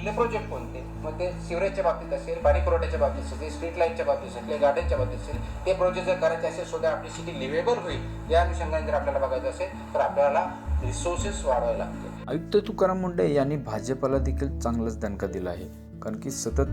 ठरलेले प्रोजेक्ट कोणते? मग ते सिवरेजच्या बाबतीत असेल पाणी पुरवठ्याच्या बाबतीत असेल स्ट्रीट लाईटच्या बाबतीत असेल गार्डनच्या बाबतीत असेल ते प्रोजेक्ट जर करायचे असेल सुद्धा आपली सिटी लिव्हेबल होईल. या अनुषंगाने जर आपल्याला बघायचं असेल तर आपल्याला रिसोर्सेस वाढवावे लागतील. आयुक्त तुकाराम मुंडे यांनी भाजपला देखील चांगलाच दणका दिला आहे. कारण की सतत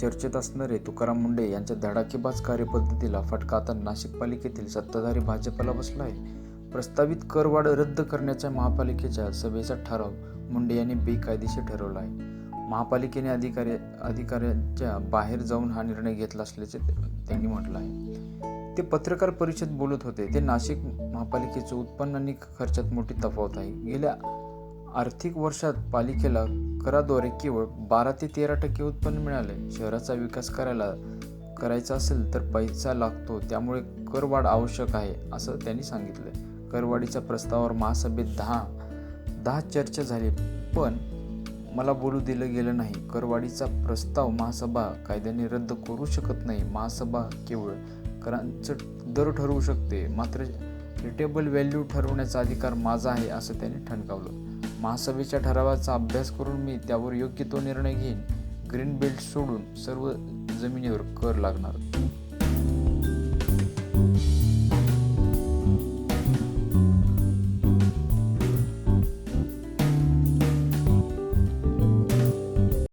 चर्चेत असणारे तुकाराम मुंडे यांच्या धडाकेबाज कार्यपद्धतीला फटका आता नाशिक पालिकेतील सत्ताधारी भाजपला बसला आहे. प्रस्तावित करवाढ रद्द करण्याच्या महापालिकेच्या सभेचा ठराव मुंडे यांनी बेकायदेशीर ठरवला आहे. महापालिकेने अधिकारी अधिकाऱ्यांच्या बाहेर जाऊन हा निर्णय घेतला असल्याचे त्यांनी म्हटलं आहे. ते पत्रकार परिषद बोलत होते. ते नाशिक महापालिकेचे उत्पन्न आणि खर्चात मोठी तफावत आहे. गेल्या आर्थिक वर्षात पालिकेला कराद्वारे केवळ बारा ते तेरा टक्के उत्पन्न मिळाले. शहराचा विकास करायला करायचा असेल तर पैसा लागतो. त्यामुळे करवाढ आवश्यक आहे असं त्यांनी सांगितलं. करवाढीच्या प्रस्तावावर महासभेत दहा दहा चर्चा झाली. पण मला बोलू दिलं गेलं नाही. करवाढीचा प्रस्ताव महासभा कायद्याने रद्द करू शकत नाही. महासभा केवळ करांचं दर ठरवू शकते. मात्र रिटेबल व्हॅल्यू ठरवण्याचा अधिकार माझा आहे असं त्याने ठणकावलं. महासभेच्या ठरावाचा अभ्यास करून मी त्यावर योग्य तो निर्णय घेईन. ग्रीन बेल्ट सोडून सर्व जमिनीवर कर लागणार.